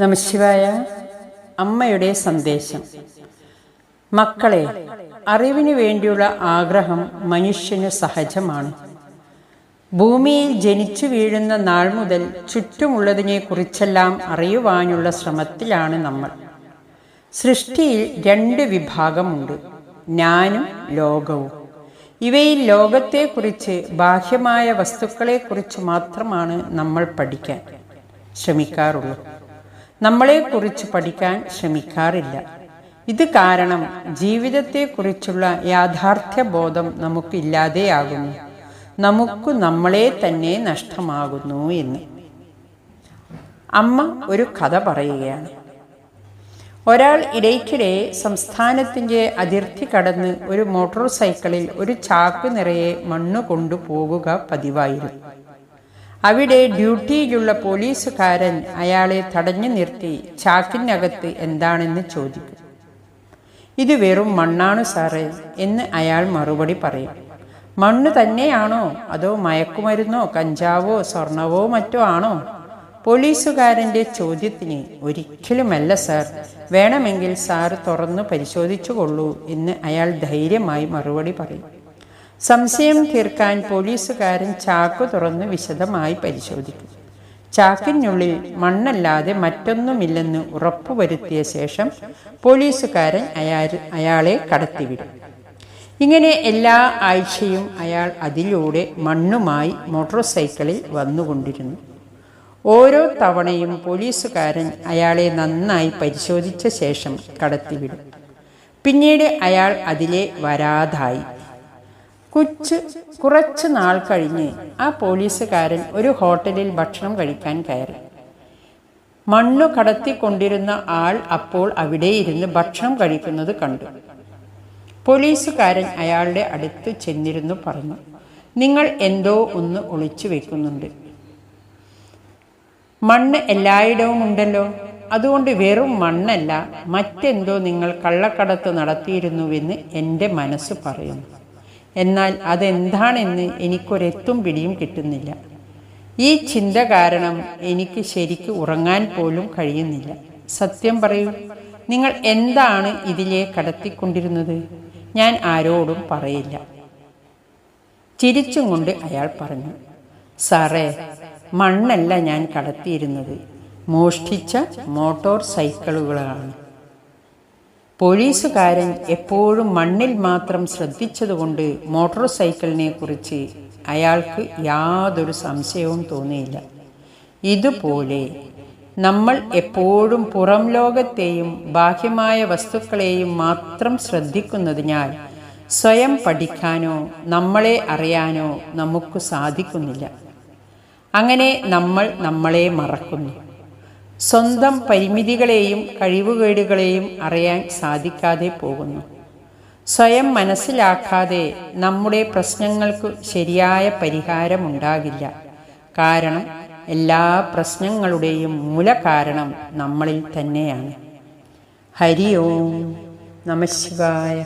നമശിവായ അമ്മയുടെ സന്ദേശം. മക്കളെ അറിവിനു വേണ്ടിയുള്ള ആഗ്രഹം മനുഷ്യന് സഹജമാണ്. ഭൂമിയിൽ ജനിച്ചു വീഴുന്ന നാൾ മുതൽ ചുറ്റുമുള്ളതിനെക്കുറിച്ചെല്ലാം അറിയുവാനുള്ള ശ്രമത്തിലാണ് നമ്മൾ. സൃഷ്ടിയിൽ രണ്ട് വിഭാഗമുണ്ട് ഞാനും ലോകവും. ഇവയിൽ ലോകത്തെക്കുറിച്ച് ബാഹ്യമായ വസ്തുക്കളെക്കുറിച്ച് മാത്രമാണ് നമ്മൾ പഠിക്കാൻ ശ്രമിക്കാറുള്ളൂ നമ്മളെക്കുറിച്ച് പഠിക്കാൻ ശ്രമിക്കാറില്ല. ഇത് കാരണം ജീവിതത്തെക്കുറിച്ചുള്ള യാഥാർത്ഥ്യ ബോധം നമുക്കില്ലാതെയാകുന്നു. നമുക്ക് നമ്മളെ തന്നെ നഷ്ടമാകുന്നു എന്ന്. അമ്മ ഒരു കഥ പറയുകയാണ്. ഒരാൾ ഇടയ്ക്കിടെ സംസ്ഥാനത്തിന്റെ അതിർത്തി കടന്ന് ഒരു മോട്ടോർ സൈക്കിളിൽ ഒരു ചാക്ക് നിറയെ മണ്ണ് കൊണ്ടുപോകുക പതിവായിരുന്നു. അവിടെ ഡ്യൂട്ടിയിലുള്ള പോലീസുകാരൻ അയാളെ തടഞ്ഞു നിർത്തി. ചാക്കിനകത്ത് എന്താണെന്ന് ചോദിക്കും. ഇത് വെറും മണ്ണാണ് സാറേ എന്ന് അയാൾ മറുപടി പറയും. മണ്ണ് തന്നെയാണോ? അതോ മയക്കുമരുന്നോ കഞ്ചാവോ സ്വർണവോ മറ്റോ ആണോ? പോലീസുകാരന്റെ ചോദ്യത്തിന് ഒരിക്കലുമല്ല സാർ. വേണമെങ്കിൽ സാർ തുറന്നു പരിശോധിച്ചു കൊള്ളൂ എന്ന് അയാൾ ധൈര്യമായി മറുപടി പറയും. സംശയം തീർക്കാൻ പോലീസുകാരൻ ചാക്ക് തുറന്ന് വിശദമായി പരിശോധിക്കും. ചാക്കിനുള്ളിൽ മണ്ണല്ലാതെ മറ്റൊന്നുമില്ലെന്ന് ഉറപ്പുവരുത്തിയ ശേഷം പോലീസുകാരൻ അയാൾ അയാളെ കടത്തിവിടും. ഇങ്ങനെ എല്ലാ ആഴ്ചയും അയാൾ അതിലൂടെ മണ്ണുമായി മോട്ടോർ സൈക്കിളിൽ വന്നുകൊണ്ടിരുന്നു. ഓരോ തവണയും പോലീസുകാരൻ അയാളെ നന്നായി പരിശോധിച്ച ശേഷം കടത്തിവിടും. പിന്നീട് അയാൾ അതിലെ വരാതായി. കുച്ച് കുറച്ച് നാൾ കഴിഞ്ഞ് ആ പോലീസുകാരൻ ഒരു ഹോട്ടലിൽ ഭക്ഷണം കഴിക്കാൻ കയറി. മണ്ണു കടത്തിക്കൊണ്ടിരുന്ന ആൾ അപ്പോൾ അവിടെ ഇരുന്ന് ഭക്ഷണം കഴിക്കുന്നത് കണ്ടു. പോലീസുകാരൻ അയാളുടെ അടുത്ത് ചെന്നിരുന്നു പറഞ്ഞു നിങ്ങൾ എന്തോ ഒന്ന് ഒളിച്ചു വെക്കുന്നുണ്ട്. മണ്ണ് എല്ലായിടവും ഉണ്ടല്ലോ അതുകൊണ്ട് വെറും മണ്ണല്ല മറ്റെന്തോ നിങ്ങൾ കള്ളക്കടത്ത് നടത്തിയിരുന്നുവെന്ന് എന്റെ മനസ്സ് പറയുന്നു. എന്നാൽ അതെന്താണെന്ന് എനിക്കൊരെത്തും പിടിയും കിട്ടുന്നില്ല. ഈ ചിന്ത കാരണം എനിക്ക് ശരിക്ക് ഉറങ്ങാൻ പോലും കഴിയുന്നില്ല. സത്യം പറയൂ നിങ്ങൾ എന്താണ് ഇതിലെ കടത്തിക്കൊണ്ടിരുന്നത്? ഞാൻ ആരോടും പറയില്ല. ചിരിച്ചും കൊണ്ട് അയാൾ പറഞ്ഞു സാറേ മണ്ണല്ല ഞാൻ കടത്തിയിരുന്നത്. മോഷ്ടിച്ച മോട്ടോർ സൈക്കിളുകളാണ്. പോലീസുകാരൻ എപ്പോഴും മണ്ണിൽ മാത്രം ശ്രദ്ധിച്ചതുകൊണ്ട് മോട്ടോർ സൈക്കിളിനെ കുറിച്ച് അയാൾക്ക് യാതൊരു സംശയവും തോന്നിയില്ല. ഇതുപോലെ നമ്മൾ എപ്പോഴും പുറം ലോകത്തെയും ബാഹ്യമായ വസ്തുക്കളെയും മാത്രം ശ്രദ്ധിക്കുന്നതിനാൽ സ്വയം പഠിക്കാനോ നമ്മളെ അറിയാനോ നമുക്ക് സാധിക്കുന്നില്ല. അങ്ങനെ നമ്മൾ നമ്മളെ മറക്കുന്നു. സ്വന്തം പരിമിതികളെയും കഴിവുകേടുകളെയും അറിയാൻ സാധിക്കാതെ പോകുന്നു. സ്വയം മനസ്സിലാക്കാതെ നമ്മുടെ പ്രശ്നങ്ങൾക്ക് ശരിയായ പരിഹാരമുണ്ടാകില്ല. കാരണം എല്ലാ പ്രശ്നങ്ങളുടെയും മൂലകാരണം നമ്മളിൽ തന്നെയാണ്. ഹരി ഓം നമശിവായ